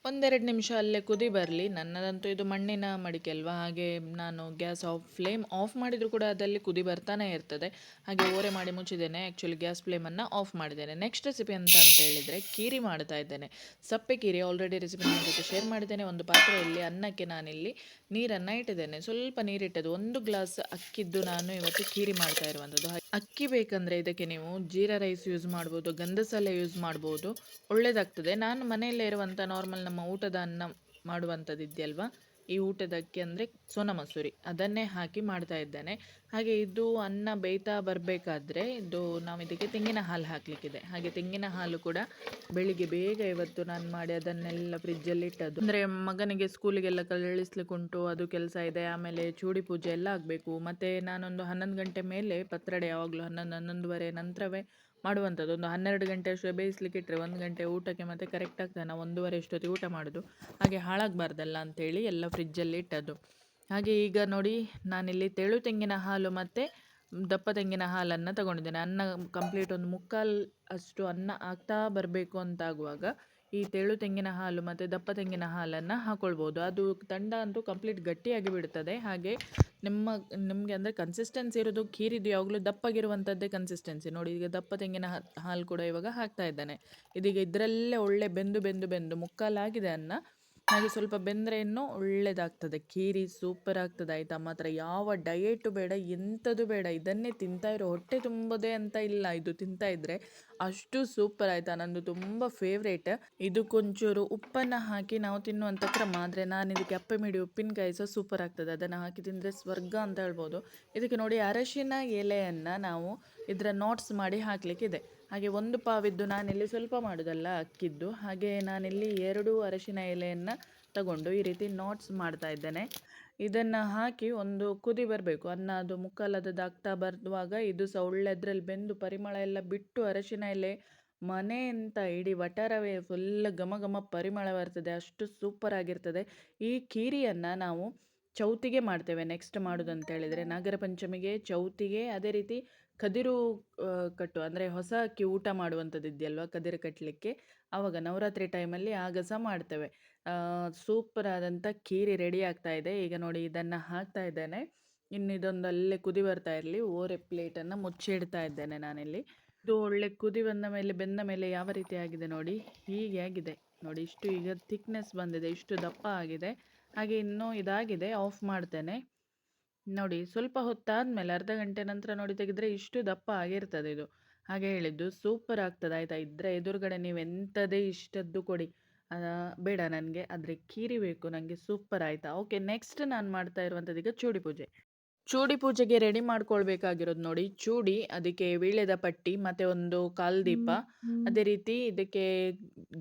ಒಂದೆರಡು ನಿಮಿಷ ಅಲ್ಲೇ ಕುದಿ ಬರಲಿ. ನನ್ನದಂತೂ ಇದು ಮಣ್ಣಿನ ಮಡಿಕೆ ಅಲ್ವಾ? ಹಾಗೆ ನಾನು ಗ್ಯಾಸ್ ಆಫ್ ಫ್ಲೇಮ್ ಆಫ್ ಮಾಡಿದರೂ ಕೂಡ ಅದಲ್ಲಿ ಕುದಿ ಬರ್ತಾನೆ ಇರ್ತದೆ. ಹಾಗೆ ಓರೆ ಮಾಡಿ ಮುಚ್ಚಿದ್ದೇನೆ. ಆ್ಯಕ್ಚುಲಿ ಗ್ಯಾಸ್ ಫ್ಲೇಮನ್ನು ಆಫ್ ಮಾಡಿದ್ದೇನೆ. ನೆಕ್ಸ್ಟ್ ರೆಸಿಪಿ ಅಂತ ಅಂತ ಹೇಳಿದರೆ ಕೀರಿ ಮಾಡ್ತಾ ಇದ್ದೇನೆ. ಸಪ್ಪೆ ಕೀರಿ ಆಲ್ರೆಡಿ ರೆಸಿಪಿ ನಿಮ್ಮ ಜೊತೆ ಶೇರ್ ಮಾಡಿದ್ದೇನೆ. ಒಂದು ಪಾತ್ರೆಯಲ್ಲಿ ಅನ್ನಕ್ಕೆ ನಾನಿಲ್ಲಿ ನೀರನ್ನು ಇಟ್ಟಿದ್ದೇನೆ. ಸ್ವಲ್ಪ ನೀರಿಟ್ಟದ್ದು ಒಂದು ಗ್ಲಾಸ್ ಅಕ್ಕಿದ್ದು ನಾನು ಇವತ್ತು ಕೀರಿ ಮಾಡ್ತಾ ಇರುವಂಥದ್ದು ಅಕ್ಕಿ ಬೇಕಂದರೆ ಇದಕ್ಕೆ ನೀವು ಜೀರಾ ರೈಸ್ ಯೂಸ್ ಮಾಡ್ಬೋದು, ಗಂಧಸಾಲೆ ಯೂಸ್ ಮಾಡ್ಬೋದು ಒಳ್ಳೆಯದಾಗ್ತದೆ ನಾನು ಮನೆಯಲ್ಲೇ ಇರುವಂಥ ನಾರ್ಮಲ್ ನಮ್ಮ ಊಟದ ಅನ್ನ ಮಾಡುವಂಥದ್ದು ಇದೆಯಲ್ವಾ ಈ ಊಟದಕ್ಕೆ ಅಂದರೆ ಸೋನಾ ಮಸೂರಿ, ಅದನ್ನೇ ಹಾಕಿ ಮಾಡ್ತಾ ಇದ್ದೇನೆ. ಹಾಗೆ ಇದು ಅನ್ನ ಬೇಯ್ತಾ ಬರಬೇಕಾದ್ರೆ ಇದು ನಾವು ಇದಕ್ಕೆ ತೆಂಗಿನ ಹಾಲು ಹಾಕಲಿಕ್ಕಿದೆ. ಹಾಗೆ ತೆಂಗಿನ ಹಾಲು ಕೂಡ ಬೆಳಿಗ್ಗೆ ಬೇಗ ಇವತ್ತು ನಾನು ಮಾಡಿ ಅದನ್ನೆಲ್ಲ ಫ್ರಿಜ್ಜಲ್ಲಿ ಇಟ್ಟದ್ದು. ಅಂದರೆ ಮಗನಿಗೆ ಸ್ಕೂಲಿಗೆಲ್ಲ ಕಳಿಸ್ಲಿಕ್ಕೆ ಉಂಟು ಅದು ಕೆಲಸ ಇದೆ, ಆಮೇಲೆ ಚೂಡಿ ಪೂಜೆ ಎಲ್ಲ ಆಗಬೇಕು. ಮತ್ತು ನಾನೊಂದು ಹನ್ನೊಂದು ಗಂಟೆ ಮೇಲೆ ಪತ್ರಡೆ, ಯಾವಾಗಲೂ ಹನ್ನೊಂದು ಹನ್ನೊಂದುವರೆ ನಂತರವೇ ಮಾಡುವಂಥದ್ದು. ಒಂದು ಹನ್ನೆರಡು ಗಂಟೆ ಅಷ್ಟು ಬೇಯಿಸ್ಲಿಕ್ಕೆ ಇಟ್ಟರೆ ಒಂದು ಗಂಟೆ ಊಟಕ್ಕೆ ಮತ್ತೆ ಕರೆಕ್ಟ್ ಆಗ್ತದೆ ನಾವು ಒಂದೂವರೆ ಅಷ್ಟೊತ್ತಿಗೆ ಊಟ ಮಾಡೋದು. ಹಾಗೆ ಹಾಳಾಗಬಾರ್ದಲ್ಲ ಅಂಥೇಳಿ ಎಲ್ಲ ಫ್ರಿಜ್ಜಲ್ಲಿ ಇಟ್ಟದ್ದು. ಹಾಗೆ ಈಗ ನೋಡಿ ನಾನಿಲ್ಲಿ ತೆಳು ತೆಂಗಿನ ಹಾಲು ಮತ್ತು ದಪ್ಪ ತೆಂಗಿನ ಹಾಲನ್ನು ತಗೊಂಡಿದ್ದೇನೆ. ಅನ್ನ ಕಂಪ್ಲೀಟ್ ಒಂದು ಮುಕ್ಕಾಲು ಅಷ್ಟು ಅನ್ನ ಆಗ್ತಾ ಬರಬೇಕು ಅಂತ ಆಗುವಾಗ ಈ ತೆಳು ತೆಂಗಿನ ಹಾಲು ಮತ್ತು ದಪ್ಪ ತೆಂಗಿನ ಹಾಲನ್ನು ಹಾಕ್ಕೊಳ್ಬೋದು ಅದು ತಂಡ ಅಂತೂ ಕಂಪ್ಲೀಟ್ ಗಟ್ಟಿಯಾಗಿ ಬಿಡ್ತದೆ. ಹಾಗೆ ನಿಮ್ಮ, ನಿಮಗೆ ಅಂದರೆ ಕನ್ಸಿಸ್ಟೆನ್ಸಿ ಇರೋದು ಖೀರಿದು ಯಾವಾಗಲೂ ದಪ್ಪಗಿರುವಂಥದ್ದೇ ಕನ್ಸಿಸ್ಟೆನ್ಸಿ ನೋಡಿ, ಈಗ ದಪ್ಪ ತೆಂಗಿನ ಹಾಲು ಕೂಡ ಇವಾಗ ಹಾಕ್ತಾ ಇದ್ದಾನೆ. ಇದೀಗ ಇದರಲ್ಲೇ ಒಳ್ಳೆ ಬೆಂದು ಬೆಂದು ಬೆಂದು ಮುಕ್ಕಾಲಾಗಿದೆ ಅನ್ನ. ಹಾಗೆ ಸ್ವಲ್ಪ ಬೆಂದರೆ ಇನ್ನೂ ಒಳ್ಳೆಯದಾಗ್ತದೆ ಖೀರಿ ಸೂಪರ್ ಆಗ್ತದೆ ಆಯಿತಾ? ಮಾತ್ರ ಯಾವ ಡಯೆಟು ಬೇಡ ಎಂಥದ್ದು ಬೇಡ, ಇದನ್ನೇ ತಿಂತಾ ಇರೋ ಹೊಟ್ಟೆ ತುಂಬೋದೇ ಅಂತ ಇಲ್ಲ. ಇದು ತಿಂತಾ ಇದ್ದರೆ ಅಷ್ಟು ಸೂಪರ್ ಆಯಿತಾ? ನಂದು ತುಂಬ ಫೇವ್ರೇಟ್ ಇದಕ್ಕೊಂಚೂರು ಉಪ್ಪನ್ನು ಹಾಕಿ ನಾವು ತಿನ್ನುವಂಥ ಕ್ರಮ. ಆದರೆ ನಾನು ಇದಕ್ಕೆ ಅಪ್ಪೆ ಮಿಡಿ ಉಪ್ಪಿನಕಾಯಿ ಸಹ ಸೂಪರ್ ಆಗ್ತದೆ. ಅದನ್ನು ಹಾಕಿ ತಿಂದರೆ ಸ್ವರ್ಗ ಅಂತ ಹೇಳ್ಬೋದು. ಇದಕ್ಕೆ ನೋಡಿ ಅರಶಿನ ಎಲೆಯನ್ನು ನಾವು ಇದರ ನೋಟ್ಸ್ ಮಾಡಿ ಹಾಕಲಿಕ್ಕಿದೆ. ಹಾಗೆ ಒಂದು ಪಾವಿದ್ದು ನಾನಿಲ್ಲಿ ಸ್ವಲ್ಪ ಮಾಡೋದಲ್ಲ ಅಕ್ಕಿದ್ದು. ಹಾಗೆ ನಾನಿಲ್ಲಿ ಎರಡು ಅರಶಿನ ಎಲೆಯನ್ನು ತಗೊಂಡು ಈ ರೀತಿ ನೋಟ್ಸ್ ಮಾಡ್ತಾ ಇದ್ದೇನೆ. ಇದನ್ನು ಹಾಕಿ ಒಂದು ಕುದಿ ಬರಬೇಕು. ಅನ್ನ ಅದು ಮುಕ್ಕಾಲದಾಗ್ತಾ ಬರುವಾಗ ಇದು ಸಹ ಒಳ್ಳೆ ಅದ್ರಲ್ಲಿ ಬೆಂದು ಪರಿಮಳ ಎಲ್ಲ ಬಿಟ್ಟು ಅರಶಿನ ಎಲೆ ಮನೆ ಅಂತ ಇಡೀ ವಟಾರವೇ ಫುಲ್ ಘಮ ಘಮ ಪರಿಮಳ ಬರ್ತದೆ. ಅಷ್ಟು ಸೂಪರ್ ಆಗಿರ್ತದೆ. ಈ ಕೀರಿಯನ್ನು ನಾವು ಚೌತಿಗೆ ಮಾಡ್ತೇವೆ ನೆಕ್ಸ್ಟ್ ಮಾಡೋದು ಅಂತ ಹೇಳಿದರೆ. ನಾಗರ ಪಂಚಮಿಗೆ ಚೌತಿಗೆ ಅದೇ ರೀತಿ ಕದಿರು ಕಟ್ಟು ಅಂದರೆ ಹೊಸ ಅಕ್ಕಿ ಊಟ ಮಾಡುವಂಥದ್ದು ಇದೆಯಲ್ವಾ ಕದಿರು ಕಟ್ಟಲಿಕ್ಕೆ ಆವಾಗ ನವರಾತ್ರಿ ಟೈಮಲ್ಲಿ ಆಗ ಸಹ ಮಾಡ್ತೇವೆ. ಸೂಪರ್ ಆದಂಥ ಖೀರಿ ರೆಡಿ ಆಗ್ತಾ ಇದೆ. ಈಗ ನೋಡಿ ಇದನ್ನು ಹಾಕ್ತಾ ಇದ್ದೇನೆ. ಇನ್ನು ಇದೊಂದು ಅಲ್ಲೇ ಕುದಿ ಬರ್ತಾ ಇರಲಿ. ಓರೆ ಪ್ಲೇಟನ್ನು ಮುಚ್ಚಿಡ್ತಾ ಇದ್ದೇನೆ ನಾನಿಲ್ಲಿ. ಇದು ಒಳ್ಳೆ ಕುದಿ ಬಂದ ಮೇಲೆ, ಬೆಂದ ಮೇಲೆ ಯಾವ ರೀತಿ ಆಗಿದೆ ನೋಡಿ? ಹೀಗೆ ಆಗಿದೆ. ನೋಡಿ ಇಷ್ಟು ಈಗ ಥಿಕ್ನೆಸ್ ಬಂದಿದೆ. ಇಷ್ಟು ದಪ್ಪ ಆಗಿದೆ. ಹಾಗೆ ಇನ್ನೂ ಇದಾಗಿದೆ. ಆಫ್ ಮಾಡ್ತೇನೆ. ನೋಡಿ ಸ್ವಲ್ಪ ಹೊತ್ತಾದ್ಮೇಲೆ ಅರ್ಧ ಗಂಟೆ ನಂತರ ನೋಡಿ ತೆಗೆದ್ರೆ ಇಷ್ಟು ದಪ್ಪ ಆಗಿರ್ತದೆ ಇದು. ಹಾಗೆ ಹೇಳಿದ್ದು ಸೂಪರ್ ಆಗ್ತದೆ ಆಯಿತಾ? ಇದ್ರೆ ಎದುರುಗಡೆ ನೀವು ಎಂಥದೇ ಇಷ್ಟದ್ದು ಕೊಡಿ. ಬೇಡ ನನಗೆ. ಆದರೆ ಕೀರಿ ಬೇಕು ನನಗೆ ಸೂಪರ್ ಆಯ್ತಾ? ಓಕೆ ನೆಕ್ಸ್ಟ್ ನಾನು ಮಾಡ್ತಾ ಇರುವಂಥದ್ದು ಈಗ ಚೂಡಿ ಪೂಜೆ. ಚೂಡಿ ಪೂಜೆಗೆ ರೆಡಿ ಮಾಡ್ಕೊಳ್ಬೇಕಾಗಿರೋದು ನೋಡಿ ಚೂಡಿ ಅದಕ್ಕೆ ವೀಳ್ಯದ ಪಟ್ಟಿ ಮತ್ತೆ ಒಂದು ಕಾಲ್ ದೀಪ. ಅದೇ ರೀತಿ ಇದಕ್ಕೆ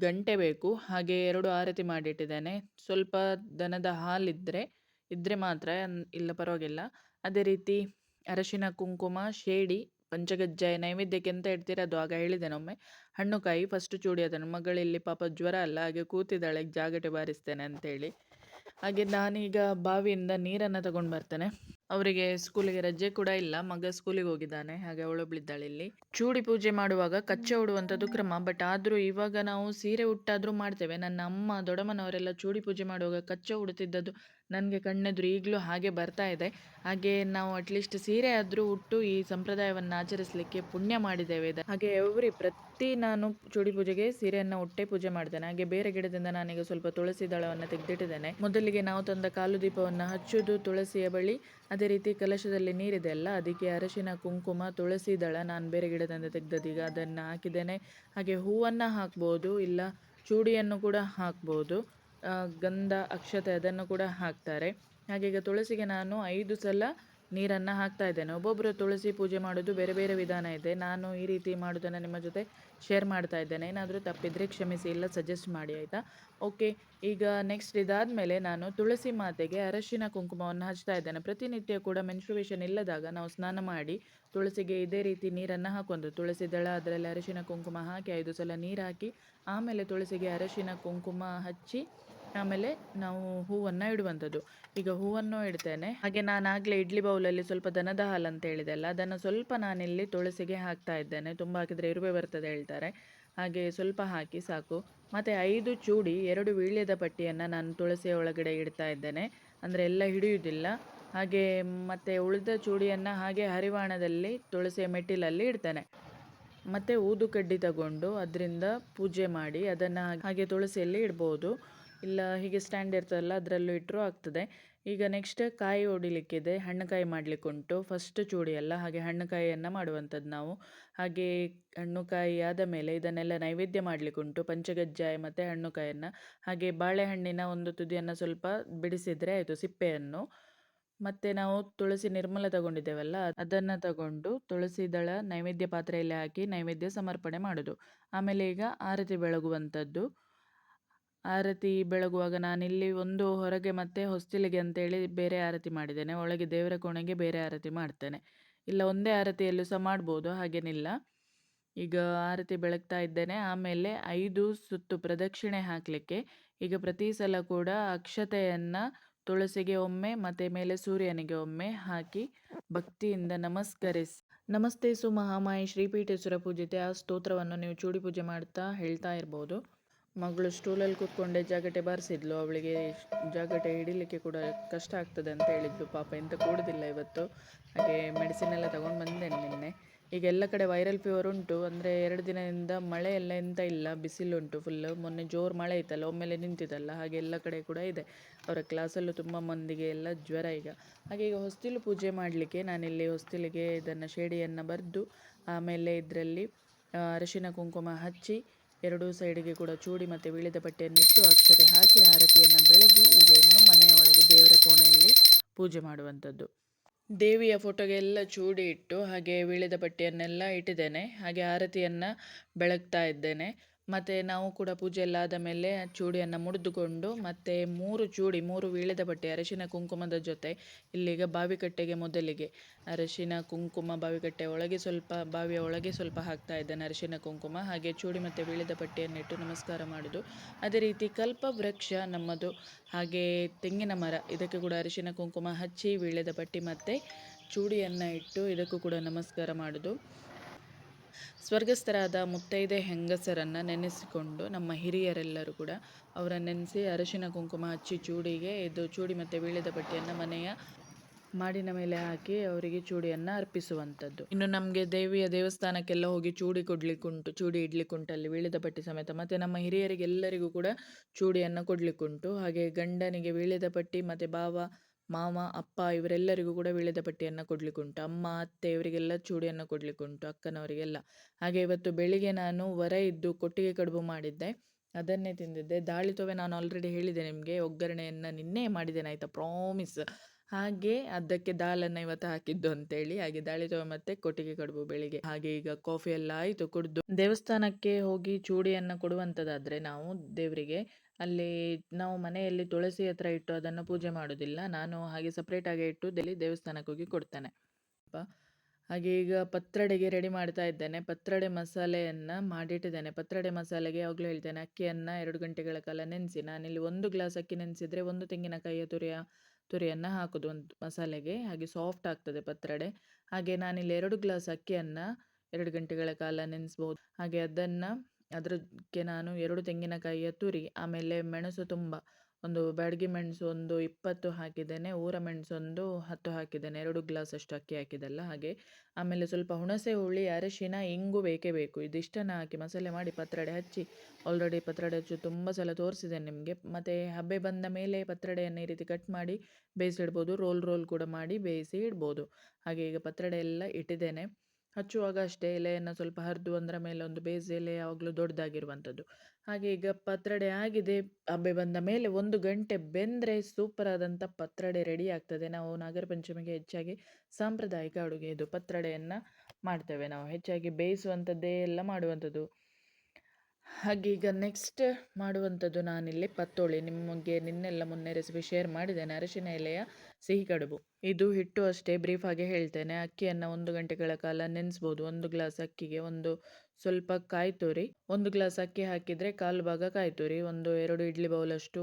ಗಂಟೆ ಬೇಕು. ಹಾಗೆ ಎರಡು ಆರತಿ ಮಾಡಿಟ್ಟಿದ್ದೇನೆ. ಸ್ವಲ್ಪ ದನದ ಹಾಲಿದ್ರೆ ಇದ್ರೆ ಮಾತ್ರ ಇಲ್ಲ ಪರವಾಗಿಲ್ಲ. ಅದೇ ರೀತಿ ಅರಶಿನ, ಕುಂಕುಮ, ಶೇಡಿ, ಪಂಚಗಜ್ಜಾಯ, ನೈವೇದ್ಯಕ್ಕೆ ಎಂತ ಇಡ್ತೀರ ಅದು ಆಗ ಹೇಳಿದ್ದೇನೆ ಒಮ್ಮೆ. ಹಣ್ಣು ಕಾಯಿ ಫಸ್ಟ್ ಚೂಡಿ ಅದನ್ನು ಮಗಳಿಲ್ಲಿ ಪಾಪ ಜ್ವರ ಅಲ್ಲ, ಹಾಗೆ ಕೂತಿದ್ದಾಳೆ, ಜಾಗಟೆ ಬಾರಿಸ್ತೇನೆ ಅಂತೇಳಿ. ಹಾಗೆ ನಾನೀಗ ಬಾವಿಯಿಂದ ನೀರನ್ನು ತಗೊಂಡು ಬರ್ತೇನೆ. ಅವರಿಗೆ ಸ್ಕೂಲಿಗೆ ರಜೆ ಕೂಡ ಇಲ್ಲ. ಮಗ ಸ್ಕೂಲಿಗೆ ಹೋಗಿದ್ದಾನೆ. ಹಾಗೆ ಅವಳೊಬ್ಳಿದ್ದಾಳೆ ಇಲ್ಲಿ. ಚೂಡಿ ಪೂಜೆ ಮಾಡುವಾಗ ಕಚ್ಚೆ ಉಡುವಂಥದ್ದು ಕ್ರಮ. ಬಟ್ ಆದರೂ ಇವಾಗ ನಾವು ಸೀರೆ ಉಟ್ಟಾದರೂ ಮಾಡ್ತೇವೆ. ನನ್ನ ಅಮ್ಮ, ದೊಡ್ಡಮ್ಮನವರೆಲ್ಲ ಚೂಡಿ ಪೂಜೆ ಮಾಡುವಾಗ ಕಚ್ಚೆ ಉಡುತ್ತಿದ್ದದ್ದು ನನಗೆ ಕಣ್ಣೆದುರು ಈಗಲೂ ಹಾಗೆ ಬರ್ತಾ ಇದೆ. ಹಾಗೆ ನಾವು ಅಟ್ಲೀಸ್ಟ್ ಸೀರೆ ಆದರೂ ಉಟ್ಟು ಈ ಸಂಪ್ರದಾಯವನ್ನು ಆಚರಿಸಲಿಕ್ಕೆ ಪುಣ್ಯ ಮಾಡಿದ್ದೇವೆ. ಹಾಗೆ ಎವ್ರಿ ಪ್ರತಿ ನಾನು ಚೂಡಿ ಪೂಜೆಗೆ ಸೀರೆಯನ್ನು ಉಟ್ಟೆ ಪೂಜೆ ಮಾಡ್ತೇನೆ. ಹಾಗೆ ಬೇರೆ ಗಿಡದಿಂದ ನಾನೀಗ ಸ್ವಲ್ಪ ತುಳಸಿ ದಳವನ್ನು ತೆಗೆದಿಟ್ಟಿದ್ದೇನೆ. ಮೊದಲಿಗೆ ನಾವು ತಂದ ಕಾಲು ದೀಪವನ್ನು ಹಚ್ಚುವುದು ತುಳಸಿಯ ಬಳಿ ಅದೇ ರೀತಿ ಕಲಶದಲ್ಲಿ ನೀರಿದೆ ಅಲ್ಲ, ಅದಕ್ಕೆ ಅರಶಿನ, ಕುಂಕುಮ, ತುಳಸಿ ದಳ ನಾನು ಬೇರೆ ಗಿಡದಿಂದ ತೆಗೆದದೀಗ ಅದನ್ನು ಹಾಕಿದ್ದೇನೆ. ಹಾಗೆ ಹೂವನ್ನು ಹಾಕ್ಬೋದು, ಇಲ್ಲ ಚೂಡಿಯನ್ನು ಕೂಡ ಹಾಕ್ಬೋದು. ಗಂಧ, ಅಕ್ಷತೆ ಅದನ್ನು ಕೂಡ ಹಾಕ್ತಾರೆ. ಹಾಗೆ ಈಗ ತುಳಸಿಗೆ ನಾನು ಐದು ಸಲ ನೀರನ್ನು ಹಾಕ್ತಾ ಇದ್ದೇನೆ. ಒಬ್ಬೊಬ್ಬರು ತುಳಸಿ ಪೂಜೆ ಮಾಡೋದು ಬೇರೆ ಬೇರೆ ವಿಧಾನ ಇದೆ. ನಾನು ಈ ರೀತಿ ಮಾಡೋದನ್ನು ನಿಮ್ಮ ಜೊತೆ ಶೇರ್ ಮಾಡ್ತಾ ಇದ್ದೇನೆ. ಏನಾದರೂ ತಪ್ಪಿದರೆ ಕ್ಷಮಿಸಿ, ಇಲ್ಲ ಸಜೆಸ್ಟ್ ಮಾಡಿ, ಆಯಿತಾ? ಓಕೆ ಈಗ ನೆಕ್ಸ್ಟ್ ಇದಾದಮೇಲೆ ನಾನು ತುಳಸಿ ಮಾತೆಗೆ ಅರಶಿನ ಕುಂಕುಮವನ್ನು ಹಚ್ತಾ ಇದ್ದೇನೆ. ಪ್ರತಿನಿತ್ಯ ಕೂಡ ಮೆನ್ಸ್ಟ್ರುವೇಷನ್ ಇಲ್ಲದಾಗ ನಾವು ಸ್ನಾನ ಮಾಡಿ ತುಳಸಿಗೆ ಇದೇ ರೀತಿ ನೀರನ್ನು ಹಾಕೊಂಡು, ತುಳಸಿ ದಳ ಅದರಲ್ಲಿ ಅರಶಿನ ಕುಂಕುಮ ಹಾಕಿ ಐದು ಸಲ ನೀರು ಹಾಕಿ, ಆಮೇಲೆ ತುಳಸಿಗೆ ಅರಶಿನ ಕುಂಕುಮ ಹಚ್ಚಿ ಆಮೇಲೆ ನಾವು ಹೂವನ್ನು ಇಡುವಂಥದ್ದು. ಈಗ ಹೂವನ್ನು ಇಡ್ತೇನೆ. ಹಾಗೆ ನಾನು ಆಗಲೇ ಇಡ್ಲಿ ಬೌಲಲ್ಲಿ ಸ್ವಲ್ಪ ದನದ ಹಾಲು ಅಂತ ಹೇಳಿದೆ ಅಲ್ಲ, ಅದನ್ನು ಸ್ವಲ್ಪ ನಾನಿಲ್ಲಿ ತುಳಸಿಗೆ ಹಾಕ್ತಾ ಇದ್ದೇನೆ. ತುಂಬ ಹಾಕಿದರೆ ಇರುವೆ ಬರ್ತದೆ ಹೇಳ್ತಾರೆ. ಹಾಗೆ ಸ್ವಲ್ಪ ಹಾಕಿ ಸಾಕು. ಮತ್ತು ಐದು ಚೂಡಿ, ಎರಡು ವೀಳ್ಯದ ಪಟ್ಟಿಯನ್ನು ನಾನು ತುಳಸಿಯ ಒಳಗಡೆ ಇಡ್ತಾ ಇದ್ದೇನೆ. ಅಂದರೆ ಎಲ್ಲ ಹಿಡಿಯುವುದಿಲ್ಲ. ಹಾಗೆ ಮತ್ತು ಉಳಿದ ಚೂಡಿಯನ್ನು ಹಾಗೆ ಹರಿವಾಣದಲ್ಲಿ, ತುಳಸಿಯ ಮೆಟ್ಟಿಲಲ್ಲಿ ಇಡ್ತೇನೆ. ಮತ್ತು ಊದು ಕಡ್ಡಿ ತಗೊಂಡು ಅದರಿಂದ ಪೂಜೆ ಮಾಡಿ ಅದನ್ನು ಹಾಗೆ ತುಳಸಿಯಲ್ಲಿ ಇಡ್ಬೋದು. ಇಲ್ಲ ಹೀಗೆ ಸ್ಟ್ಯಾಂಡ್ ಇರ್ತದಲ್ಲ, ಅದರಲ್ಲೂ ಇಟ್ಟರೂ ಆಗ್ತದೆ. ಈಗ ನೆಕ್ಸ್ಟ್ ಕಾಯಿ ಹೊಡಿಲಿಕ್ಕಿದೆ, ಹಣ್ಣುಕಾಯಿ ಮಾಡಲಿಕ್ಕುಂಟು ಫಸ್ಟ್ ಚೂಡಿ ಅಲ್ಲ, ಹಾಗೆ ಹಣ್ಣುಕಾಯಿಯನ್ನು ಮಾಡುವಂಥದ್ದು ನಾವು. ಹಾಗೆ ಹಣ್ಣುಕಾಯಿ ಆದ ಮೇಲೆ ಇದನ್ನೆಲ್ಲ ನೈವೇದ್ಯ ಮಾಡಲಿಕ್ಕುಂಟು ಪಂಚಗಜ್ಜಾಯ ಮತ್ತು ಹಣ್ಣುಕಾಯನ್ನು ಹಾಗೆ ಬಾಳೆಹಣ್ಣಿನ ಒಂದು ತುದಿಯನ್ನು ಸ್ವಲ್ಪ ಬಿಡಿಸಿದರೆ ಆಯಿತು ಸಿಪ್ಪೆಯನ್ನು. ಮತ್ತು ನಾವು ತುಳಸಿ ನಿರ್ಮಲ ತಗೊಂಡಿದ್ದೇವಲ್ಲ, ಅದನ್ನು ತಗೊಂಡು ತುಳಸಿ ದಳ ನೈವೇದ್ಯ ಪಾತ್ರೆಯಲ್ಲಿ ಹಾಕಿ ನೈವೇದ್ಯ ಸಮರ್ಪಣೆ ಮಾಡೋದು. ಆಮೇಲೆ ಈಗ ಆರತಿ ಬೆಳಗುವಂಥದ್ದು. ಆರತಿ ಬೆಳಗುವಾಗ ನಾನಿಲ್ಲಿ ಒಂದು ಹೊರಗೆ ಮತ್ತೆ ಹೊಸ್ತಿಲಿಗೆ ಅಂತೇಳಿ ಬೇರೆ ಆರತಿ ಮಾಡಿದ್ದೇನೆ. ಒಳಗೆ ದೇವರ ಕೋಣೆಗೆ ಬೇರೆ ಆರತಿ ಮಾಡ್ತೇನೆ. ಇಲ್ಲ, ಒಂದೇ ಆರತಿಯಲ್ಲೂ ಸಹ ಮಾಡ್ಬೋದು, ಹಾಗೇನಿಲ್ಲ. ಈಗ ಆರತಿ ಬೆಳಗ್ತಾ ಇದ್ದೇನೆ. ಆಮೇಲೆ ಐದು ಸುತ್ತು ಪ್ರದಕ್ಷಿಣೆ ಹಾಕಲಿಕ್ಕೆ ಈಗ ಪ್ರತಿ ಸಲ ಕೂಡ ಅಕ್ಷತೆಯನ್ನು ತುಳಸಿಗೆ ಒಮ್ಮೆ, ಮತ್ತು ಮೇಲೆ ಸೂರ್ಯನಿಗೆ ಒಮ್ಮೆ ಹಾಕಿ ಭಕ್ತಿಯಿಂದ ನಮಸ್ಕರಿಸಿ. ನಮಸ್ತೆ ಸುಮಹಾಮಾಯಿ ಶ್ರೀಪೀಠೇಶ್ವರ ಪೂಜಿತೆ. ಆ ಸ್ತೋತ್ರವನ್ನು ನೀವು ಚೂಡಿ ಪೂಜೆ ಮಾಡ್ತಾ ಹೇಳ್ತಾ ಇರ್ಬೋದು. ಮಗಳು ಸ್ಟೂಲಲ್ಲಿ ಕೂತ್ಕೊಂಡೆ ಜಾಗಟೆ ಬಾರಿಸಿದ್ಲು. ಅವಳಿಗೆ ಜಾಗಟೆ ಹಿಡಿಲಿಕ್ಕೆ ಕೂಡ ಕಷ್ಟ ಆಗ್ತದೆ ಅಂತ ಹೇಳಿದ್ಲು. ಪಾಪ ಎಂತ ಕೂಡುದಿಲ್ಲ ಇವತ್ತು. ಹಾಗೆ ಮೆಡಿಸಿನ್ ಎಲ್ಲ ತಗೊಂಡು ಬಂದೇನೆ ನಿನ್ನೆ. ಈಗ ಎಲ್ಲ ಕಡೆ ವೈರಲ್ ಫೀವರ್ ಉಂಟು. ಅಂದರೆ ಎರಡು ದಿನದಿಂದ ಮಳೆ ಎಲ್ಲ ಎಂತ ಇಲ್ಲ. ಬಿಸಿಲುಂಟು ಫುಲ್ಲು ಮೊನ್ನೆ ಜೋರು ಮಳೆ ಇತ್ತಲ್ಲ, ಒಮ್ಮೆಲೆ ನಿಂತಿದ್ದಲ್ಲ ಹಾಗೆ ಎಲ್ಲ ಕಡೆ ಕೂಡ ಇದೆ. ಅವರ ಕ್ಲಾಸಲ್ಲೂ ತುಂಬ ಮಂದಿಗೆ ಎಲ್ಲ ಜ್ವರ ಈಗ. ಹಾಗೆ ಈಗ ಹೊಸ್ತಿಲು ಪೂಜೆ ಮಾಡಲಿಕ್ಕೆ ನಾನಿಲ್ಲಿ ಹೊಸ್ತಿಲಿಗೆ ಇದನ್ನು ಶೇಡಿಯನ್ನು ಬರೆದು, ಆಮೇಲೆ ಇದರಲ್ಲಿ ಅರಿಶಿನ ಕುಂಕುಮ ಹಚ್ಚಿ ಎರಡೂ ಸೈಡಿಗೆ ಕೂಡ ಚೂಡಿ ಮತ್ತು ವಿಳಿದ ಬಟ್ಟೆಯನ್ನಿಟ್ಟು ಅಕ್ಷತೆ ಹಾಕಿ ಆರತಿಯನ್ನು ಬೆಳಗಿ ಈಗ ಇನ್ನು ಮನೆಯ ಒಳಗೆ ದೇವರ ಕೋಣೆಯಲ್ಲಿ ಪೂಜೆ ಮಾಡುವಂಥದ್ದು. ದೇವಿಯ ಫೋಟೋಗೆಲ್ಲ ಚೂಡಿ ಇಟ್ಟು ಹಾಗೆ ವಿಳಿದ ಬಟ್ಟೆಯನ್ನೆಲ್ಲ ಇಟ್ಟಿದ್ದೇನೆ. ಹಾಗೆ ಆರತಿಯನ್ನು ಬೆಳಗ್ತಾ ಇದ್ದೇನೆ. ಮತ್ತು ನಾವು ಕೂಡ ಪೂಜೆ ಎಲ್ಲ ಆದ ಮೇಲೆ ಚೂಡಿಯನ್ನು ಮುಡಿದುಕೊಂಡು ಮತ್ತು ಮೂರು ಚೂಡಿ, ಮೂರು ವೀಳ್ಯದ ಬಟ್ಟೆ, ಅರಿಶಿನ ಕುಂಕುಮದ ಜೊತೆ ಇಲ್ಲೀಗ ಬಾವಿಕಟ್ಟೆಗೆ ಮೊದಲಿಗೆ. ಅರಿಶಿನ ಕುಂಕುಮ ಬಾವಿಕಟ್ಟೆ ಒಳಗೆ ಸ್ವಲ್ಪ, ಬಾವಿಯ ಒಳಗೆ ಸ್ವಲ್ಪ ಹಾಕ್ತಾ ಇದ್ದಾನೆ ಅರಶಿನ ಕುಂಕುಮ. ಹಾಗೆ ಚೂಡಿ ಮತ್ತು ವೀಳ್ಯದ ಬಟ್ಟೆಯನ್ನಿಟ್ಟು ನಮಸ್ಕಾರ ಮಾಡೋದು ಅದೇ ರೀತಿ ಕಲ್ಪ ವೃಕ್ಷ ನಮ್ಮದು. ಹಾಗೆ ತೆಂಗಿನ ಮರ, ಇದಕ್ಕೆ ಕೂಡ ಅರಿಶಿನ ಕುಂಕುಮ ಹಚ್ಚಿ ವೀಳ್ಯದ ಬಟ್ಟೆ ಮತ್ತು ಚೂಡಿಯನ್ನು ಇಟ್ಟು ಇದಕ್ಕೂ ಕೂಡ ನಮಸ್ಕಾರ ಮಾಡೋದು ಸ್ವರ್ಗಸ್ಥರಾದ ಮುತ್ತೈದೆ ಹೆಂಗಸರನ್ನು ನೆನೆಸಿಕೊಂಡು ನಮ್ಮ ಹಿರಿಯರೆಲ್ಲರೂ ಕೂಡ ಅವರ ನೆನೆಸಿ ಅರಶಿನ ಕುಂಕುಮ ಹಚ್ಚಿ ಚೂಡಿಗೆ ಇದು ಚೂಡಿ ಮತ್ತು ವೀಳ್ಯದ ಬಟ್ಟೆಯನ್ನು ಮನೆಯ ಮಾಡಿನ ಮೇಲೆ ಹಾಕಿ ಅವರಿಗೆ ಚೂಡಿಯನ್ನು ಅರ್ಪಿಸುವಂಥದ್ದು. ಇನ್ನು ನಮಗೆ ದೇವಿಯ ದೇವಸ್ಥಾನಕ್ಕೆಲ್ಲ ಹೋಗಿ ಚೂಡಿ ಕೊಡ್ಲಿಕ್ಕುಂಟು, ಚೂಡಿ ಇಡ್ಲಿಕ್ಕುಂಟು, ಅಲ್ಲಿ ಬಟ್ಟೆ ಸಮೇತ. ಮತ್ತು ನಮ್ಮ ಹಿರಿಯರಿಗೆಲ್ಲರಿಗೂ ಕೂಡ ಚೂಡಿಯನ್ನು ಕೊಡ್ಲಿಕ್ಕುಂಟು. ಹಾಗೆ ಗಂಡನಿಗೆ ವೀಳ್ಯದ ಪಟ್ಟಿ ಮತ್ತು ಭಾವ ಮಾವ ಅಪ್ಪ ಇವರೆಲ್ಲರಿಗೂ ಕೂಡ ವೀಳ್ಯದ ಪಟ್ಟಿಯನ್ನು ಕೊಡ್ಲಿಕ್ಕುಂಟು. ಅಮ್ಮ, ಅತ್ತೆ ಇವರಿಗೆಲ್ಲ ಚೂಡಿಯನ್ನು ಕೊಡ್ಲಿಕ್ಕುಂಟು, ಅಕ್ಕನವರಿಗೆಲ್ಲ. ಹಾಗೆ ಇವತ್ತು ಬೆಳಿಗ್ಗೆ ನಾನು ವರ ಇದ್ದು ಕೊಟ್ಟಿಗೆ ಕಡುಬು ಮಾಡಿದ್ದೆ. ಅದನ್ನೇ ತಿಂದಿದ್ದೆ. ದಾಳಿತೊವೆ ನಾನು ಆಲ್ರೆಡಿ ಹೇಳಿದೆ ನಿಮಗೆ. ಒಗ್ಗರಣೆಯನ್ನು ನಿನ್ನೆ ಮಾಡಿದ್ದೇನೆ, ಆಯಿತಾ? ಪ್ರಾಮಿಸ್ ಹಾಗೆ ಅದಕ್ಕೆ ದಾಲನ್ನು ಇವತ್ತು ಹಾಕಿದ್ದು ಅಂತೇಳಿ, ಹಾಗೆ ದಾಳಿತೊವೆ ಮತ್ತೆ ಕೊಟ್ಟಿಗೆ ಕಡುಬು ಬೆಳಿಗ್ಗೆ. ಹಾಗೆ ಈಗ ಕಾಫಿ ಎಲ್ಲ ಆಯಿತು, ಕುಡಿದು. ದೇವಸ್ಥಾನಕ್ಕೆ ಹೋಗಿ ಚೂಡಿಯನ್ನು ಕೊಡುವಂತದಾದ್ರೆ ನಾವು ದೇವರಿಗೆ, ಅಲ್ಲಿ ನಾವು ಮನೆಯಲ್ಲಿ ತುಳಸಿ ಹತ್ರ ಇಟ್ಟು ಅದನ್ನು ಪೂಜೆ ಮಾಡೋದಿಲ್ಲ. ನಾನು ಹಾಗೆ ಸಪ್ರೇಟಾಗಿ ಇಟ್ಟು ಡೆಲ್ಲಿ ದೇವಸ್ಥಾನಕ್ಕೆ ಹೋಗಿ ಕೊಡ್ತೇನೆ. ಹಾಗೆ ಈಗ ಪತ್ರಡೆಗೆ ರೆಡಿ ಮಾಡ್ತಾ ಇದ್ದೇನೆ. ಪತ್ರಡೆ ಮಸಾಲೆಯನ್ನ ಮಾಡಿಟ್ಟಿದ್ದೇನೆ. ಪತ್ರಡೆ ಮಸಾಲೆಗೆ ಯಾವಾಗಲೂ ಹೇಳ್ತೇನೆ, ಅಕ್ಕಿಯನ್ನು ಎರಡು ಗಂಟೆಗಳ ಕಾಲ ನೆನೆಸಿ. ನಾನಿಲ್ಲಿ ಒಂದು ಗ್ಲಾಸ್ ಅಕ್ಕಿ ನೆನೆಸಿದ್ರೆ ಒಂದು ತೆಂಗಿನಕಾಯಿಯ ತುರಿಯ ತುರಿಯನ್ನು ಹಾಕೋದು ಒಂದು ಮಸಾಲೆಗೆ, ಹಾಗೆ ಸಾಫ್ಟ್ ಆಗ್ತದೆ ಪತ್ರಡೆ. ಹಾಗೆ ನಾನಿಲ್ಲಿ ಎರಡು ಗ್ಲಾಸ್ ಅಕ್ಕಿಯನ್ನು ಎರಡು ಗಂಟೆಗಳ ಕಾಲ ನೆನೆಸ್ಬೋದು. ಹಾಗೆ ಅದನ್ನು ಅದಕ್ಕೆ ನಾನು ಎರಡು ತೆಂಗಿನಕಾಯಿಯ ತುರಿ, ಆಮೇಲೆ ಮೆಣಸು ತುಂಬ. ಒಂದು ಬ್ಯಾಡಗಿ ಮೆಣಸು ಒಂದು ಇಪ್ಪತ್ತು ಹಾಕಿದ್ದೇನೆ, ಊರ ಮೆಣಸು ಒಂದು ಹತ್ತು ಹಾಕಿದ್ದೇನೆ, ಎರಡು ಗ್ಲಾಸ್ ಅಷ್ಟು ಅಕ್ಕಿ ಹಾಕಿದ್ದಲ್ಲ ಹಾಗೆ. ಆಮೇಲೆ ಸ್ವಲ್ಪ ಹುಣಸೆ ಹುಳಿ, ಅರಿಶಿನ, ಇಂಗು ಬೇಕೇ ಬೇಕು. ಇದಿಷ್ಟನ್ನು ಹಾಕಿ ಮಸಾಲೆ ಮಾಡಿ ಪತ್ರೊಡೆ ಹಚ್ಚಿ ಆಲ್ರೆಡಿ ಪತ್ರೊಡೆ ಹಚ್ಚು ತುಂಬ ಸಲ ತೋರಿಸಿದ್ದೇನೆ ನಿಮಗೆ. ಮತ್ತು ಹಬ್ಬೆ ಬಂದ ಮೇಲೆ ಪತ್ರೊಡೆಯನ್ನು ಈ ರೀತಿ ಕಟ್ ಮಾಡಿ ಬೇಯಿಸಿಡ್ಬೋದು. ರೋಲ್ ರೋಲ್ ಕೂಡ ಮಾಡಿ ಬೇಯಿಸಿ ಇಡ್ಬೋದು. ಹಾಗೆ ಈಗ ಪತ್ರೊಡೆ ಎಲ್ಲ ಇಟ್ಟಿದ್ದೇನೆ. ಹಚ್ಚುವಾಗ ಅಷ್ಟೇ ಎಲೆಯನ್ನು ಸ್ವಲ್ಪ ಹರಿದು ಅದರ ಮೇಲೆ ಒಂದು ಬೇಸ್ ಎಲೆ ಯಾವಾಗಲೂ ದೊಡ್ಡದಾಗಿರುವಂಥದ್ದು. ಹಾಗೆ ಈಗ ಪತ್ರೊಡೆ ಆಗಿದೆ, ಹಬ್ಬೆ ಬಂದ ಮೇಲೆ ಒಂದು ಗಂಟೆ ಬೆಂದರೆ ಸೂಪರ್ ಆದಂಥ ಪತ್ರೊಡೆ ರೆಡಿ ಆಗ್ತದೆ. ನಾವು ನಾಗರ ಪಂಚಮಿಗೆ ಹೆಚ್ಚಾಗಿ ಸಾಂಪ್ರದಾಯಿಕ ಅಡುಗೆ ಇದು ಪತ್ರೊಡೆಯನ್ನು ಮಾಡ್ತೇವೆ. ನಾವು ಹೆಚ್ಚಾಗಿ ಬೇಯಿಸುವಂಥದ್ದೇ ಎಲ್ಲ ಮಾಡುವಂಥದ್ದು. ಹಾಗೆ ಈಗ ನೆಕ್ಸ್ಟ್ ಮಾಡುವಂಥದ್ದು ನಾನಿಲ್ಲಿ ಪತ್ತೋಳಿ. ನಿಮಗೆ ನಿನ್ನೆಲ್ಲ ಮೊನ್ನೆ ರೆಸಿಪಿ ಶೇರ್ ಮಾಡಿದ್ದೇನೆ. ಅರಿಶಿನ ಎಲೆಯ ಸಿಹಿ ಕಡುಬು. ಇದು ಹಿಟ್ಟು ಅಷ್ಟೇ ಬ್ರೀಫಾಗಿ ಹೇಳ್ತೇನೆ. ಅಕ್ಕಿಯನ್ನು ಒಂದು ಗಂಟೆಗಳ ಕಾಲ ನೆನೆಸ್ಬೋದು. ಒಂದು ಗ್ಲಾಸ್ ಅಕ್ಕಿಗೆ ಒಂದು ಸ್ವಲ್ಪ ಕಾಯಿ ತುರಿ, ಒಂದು ಗ್ಲಾಸ್ ಅಕ್ಕಿ ಹಾಕಿದರೆ ಕಾಲು ಭಾಗ ಕಾಯಿ ತುರಿ, ಒಂದು ಎರಡು ಇಡ್ಲಿ ಬೌಲಷ್ಟು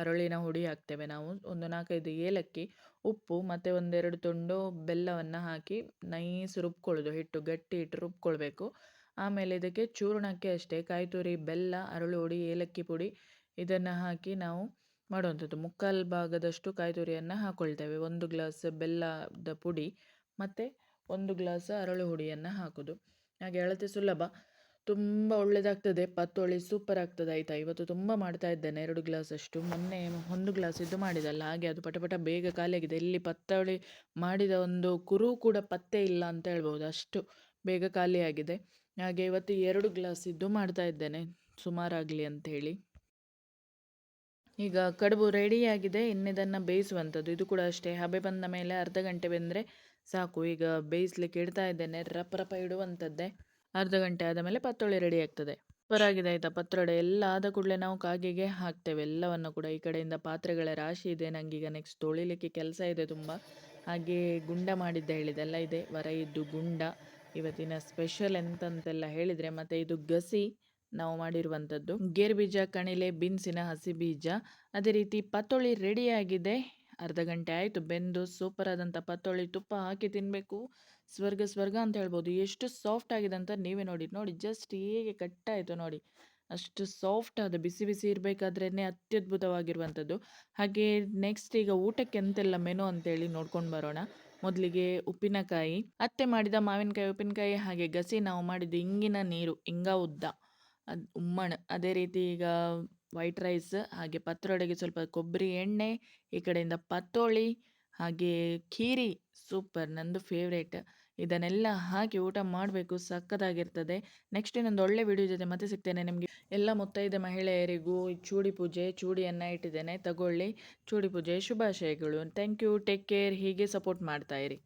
ಅರಳಿನ ಹುಡಿ ಹಾಕ್ತೇವೆ ನಾವು. ಒಂದು ನಾಲ್ಕೈದು ಏಲಕ್ಕಿ, ಉಪ್ಪು, ಮತ್ತು ಒಂದೆರಡು ತುಂಡು ಬೆಲ್ಲವನ್ನು ಹಾಕಿ ನೈಸ್ ರುಬ್ಕೊಳ್ಳೋದು. ಹಿಟ್ಟು ಗಟ್ಟಿ ಹಿಟ್ಟು ರುಬ್ಕೊಳ್ಬೇಕು. ಆಮೇಲೆ ಇದಕ್ಕೆ ಚೂರ್ಣಕ್ಕೆ ಅಷ್ಟೇ ಕಾಯಿ ತುರಿ ಬೆಲ್ಲ ಅರಳು ಹುಡಿ ಏಲಕ್ಕಿ ಪುಡಿ ಇದನ್ನು ಹಾಕಿ ನಾವು ಮಾಡುವಂಥದ್ದು. ಮುಕ್ಕಾಲು ಭಾಗದಷ್ಟು ಕಾಯಿ ತುರಿಯನ್ನು ಹಾಕ್ಕೊಳ್ತೇವೆ ಒಂದು ಗ್ಲಾಸ್ ಬೆಲ್ಲದ ಪುಡಿ ಮತ್ತು ಒಂದು ಗ್ಲಾಸ್ ಅರಳು ಹುಡಿಯನ್ನು ಹಾಕೋದು. ಹಾಗೆ ಅಳತೆ ಸುಲಭ. ತುಂಬ ಒಳ್ಳೆಯದಾಗ್ತದೆ ಪತ್ತೋಳಿ ಸೂಪರ್ ಆಗ್ತದೆ ಆಯಿತಾ? ಇವತ್ತು ತುಂಬ ಮಾಡ್ತಾ ಇದ್ದೇನೆ. ಎರಡು ಗ್ಲಾಸ್ ಅಷ್ಟು ಮೊನ್ನೆ ಒಂದು ಗ್ಲಾಸ್ ಇದ್ದು ಮಾಡಿದಲ್ಲ. ಹಾಗೆ ಅದು ಪಟ ಪಟ ಬೇಗ ಖಾಲಿಯಾಗಿದೆ. ಇಲ್ಲಿ ಪತ್ತೋಳಿ ಮಾಡಿದ ಒಂದು ಕುರು ಕೂಡ ಪತ್ತೆ ಇಲ್ಲ ಅಂತ ಹೇಳ್ಬೋದು. ಅಷ್ಟು ಬೇಗ ಖಾಲಿಯಾಗಿದೆ. ಹಾಗೆ ಇವತ್ತು ಎರಡು ಗ್ಲಾಸ್ ಇದ್ದು ಮಾಡ್ತಾ ಇದ್ದೇನೆ, ಸುಮಾರಾಗಲಿ ಹೇಳಿ. ಈಗ ಕಡುಬು ರೆಡಿಯಾಗಿದೆ ಇನ್ನಿದನ್ನು ಬೇಯಿಸುವಂಥದ್ದು. ಇದು ಕೂಡ ಅಷ್ಟೇ, ಹಬೆ ಬಂದ ಮೇಲೆ ಅರ್ಧ ಗಂಟೆ ಬೆಂದರೆ ಸಾಕು. ಈಗ ಬೇಯಿಸ್ಲಿಕ್ಕೆ ಇಡ್ತಾ ಇದ್ದೇನೆ, ರಪ ರಪ ಇಡುವಂಥದ್ದೇ. ಅರ್ಧ ಗಂಟೆ ಆದ ಮೇಲೆ ಪತ್ರೊಳೆ ರೆಡಿ ಆಗ್ತದೆ. ಸೂಪರಾಗಿದೆ ಆಯಿತಾ? ಪತ್ರೊಡೆ ಎಲ್ಲ ಆದ ಕೂಡಲೇ ನಾವು ಕಾಗಿಗೆ ಹಾಕ್ತೇವೆ. ಎಲ್ಲವನ್ನು ಕೂಡ ಈ ಕಡೆಯಿಂದ ಪಾತ್ರೆಗಳ ರಾಶಿ ಇದೆ. ನನಗೀಗ ನೆಕ್ಸ್ಟ್ ತೊಳಿಲಿಕ್ಕೆ ಕೆಲಸ ಇದೆ ತುಂಬ. ಹಾಗೆ ಗುಂಡ ಮಾಡಿದ್ದೆ ಹೇಳಿದೆಲ್ಲ ಇದೆ. ವರ ಇದ್ದು ಗುಂಡ. ಇವತ್ತಿನ ಸ್ಪೆಷಲ್ ಎಂತಂತೆಲ್ಲ ಹೇಳಿದರೆ ಮತ್ತು ಇದು ಗಸಿ ನಾವು ಮಾಡಿರುವಂಥದ್ದು. ಗೇರು ಬೀಜ ಕಣಿಲೆ ಬೀನ್ಸಿನ ಹಸಿ ಬೀಜ. ಅದೇ ರೀತಿ ಪತ್ತೊಳಿ ರೆಡಿಯಾಗಿದೆ ಅರ್ಧ ಗಂಟೆ ಆಯಿತು. ಬೆಂದು ಸೂಪರ್ ಆದಂಥ ಪತ್ತೊಳಿ ತುಪ್ಪ ಹಾಕಿ ತಿನ್ನಬೇಕು ಸ್ವರ್ಗ ಸ್ವರ್ಗ ಅಂತ ಹೇಳ್ಬೋದು. ಎಷ್ಟು ಸಾಫ್ಟ್ ಆಗಿದೆ ಅಂತ ನೀವೇ ನೋಡಿ. ನೋಡಿ ಜಸ್ಟ್ ಹೇಗೆ ಕಟ್ಟಾಯಿತು ನೋಡಿ. ಅಷ್ಟು ಸಾಫ್ಟ್ ಆದ, ಬಿಸಿ ಬಿಸಿ ಇರಬೇಕಾದ್ರೇ ಅತ್ಯದ್ಭುತವಾಗಿರುವಂಥದ್ದು. ಹಾಗೆ ನೆಕ್ಸ್ಟ್ ಈಗ ಊಟಕ್ಕೆ ಎಂತೆಲ್ಲ ಮೆನು ಅಂತೇಳಿ ನೋಡ್ಕೊಂಡು ಬರೋಣ. ಮೊದಲಿಗೆ ಉಪ್ಪಿನಕಾಯಿ, ಅತ್ತೆ ಮಾಡಿದ ಮಾವಿನಕಾಯಿ, ಉಪ್ಪಿನಕಾಯಿ ಹಾಗೆ ಗಸಿ ನಾವು ಮಾಡಿದ್ದು ಇಂಗಿನ ನೀರು, ಇಂಗ ಉದ್ದ. ಅದು ಉಮ್ಮಣ. ಅದೇ ರೀತಿ ಈಗ ವೈಟ್ ರೈಸ್ ಹಾಗೆ ಪತ್ರೊಡೆಗೆ ಸ್ವಲ್ಪ ಕೊಬ್ಬರಿ ಎಣ್ಣೆ, ಈ ಕಡೆಯಿಂದ ಪತ್ತೋಳಿ ಹಾಗೆ ಖೀರಿ ಸೂಪರ್ ನಂದು ಫೇವ್ರೇಟ್ ಇದನ್ನೆಲ್ಲ ಹಾಕಿ ಊಟ ಮಾಡಬೇಕು ಸಕ್ಕತ್ತಾಗಿರ್ತದೆ. ನೆಕ್ಸ್ಟ್ ಇನ್ನೊಂದು ಒಳ್ಳೆ ವಿಡಿಯೋ ಜೊತೆ ಮತ್ತೆ ಸಿಗ್ತೇನೆ ನಿಮಗೆ. ಎಲ್ಲ ಮುತ್ತೈದೆ ಮಹಿಳೆಯರಿಗೂ ಚೂಡಿ ಪೂಜೆ, ಚೂಡಿಯನ್ನು ಇಟ್ಟಿದ್ದೇನೆ. ತಗೊಳ್ಳಿ. ಚೂಡಿ ಪೂಜೆ ಶುಭಾಶಯಗಳು. ಥ್ಯಾಂಕ್ ಯು ಟೇಕ್ ಕೇರ್ ಹೀಗೆ ಸಪೋರ್ಟ್ ಮಾಡ್ತಾ ಇರಿ.